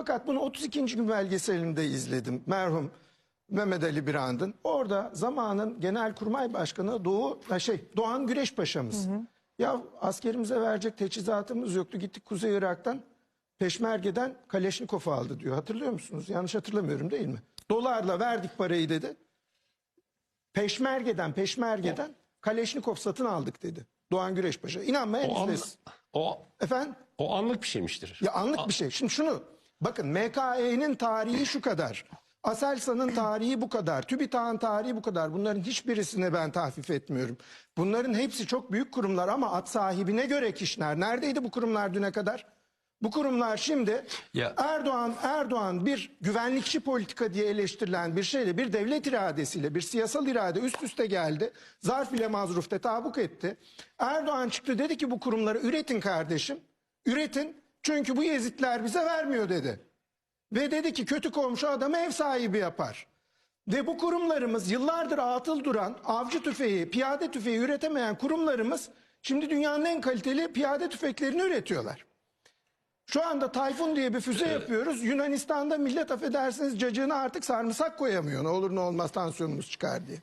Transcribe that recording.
Fakat bunu 32. gün belgeselinde izledim. Merhum Mehmet Ali Birand'ın. Orada zamanın Genelkurmay Başkanı Doğu şey Doğan Güreş Paşa'mız. Ya askerimize verecek teçhizatımız yoktu. Gittik Kuzey Irak'tan Peşmerge'den Kaleşnikov aldı diyor. Hatırlıyor musunuz? Yanlış hatırlamıyorum değil mi? Dolarla verdik parayı dedi. Peşmerge'den Peşmerge'den Kaleşnikov satın aldık dedi. Doğan Güreş Paşa. İnanmayan O, an, izlesin. o, Efendim? o anlık bir şeymiştir. Ya anlık bir şey. Şimdi şunu bakın MKE'nin tarihi şu kadar. Aselsan'ın tarihi bu kadar. TÜBİTAK'ın tarihi bu kadar. Bunların hiçbirisine ben tahfif etmiyorum. Bunların hepsi çok büyük kurumlar ama at sahibine göre kişiler. Neredeydi bu kurumlar düne kadar? Bu kurumlar şimdi Ya- Erdoğan Erdoğan bir güvenlikçi politika diye eleştirilen bir şeyle bir devlet iradesiyle bir siyasal irade üst üste geldi. Zarf ile mazruf tetabuk etti. Erdoğan çıktı dedi ki bu kurumları üretin kardeşim. Üretin çünkü bu yezitler bize vermiyor dedi. Ve dedi ki kötü komşu adamı ev sahibi yapar. Ve bu kurumlarımız yıllardır atıl duran avcı tüfeği, piyade tüfeği üretemeyen kurumlarımız şimdi dünyanın en kaliteli piyade tüfeklerini üretiyorlar. Şu anda Tayfun diye bir füze yapıyoruz. Yunanistan'da millet affedersiniz cacığına artık sarımsak koyamıyor. Ne olur ne olmaz tansiyonumuz çıkar diye.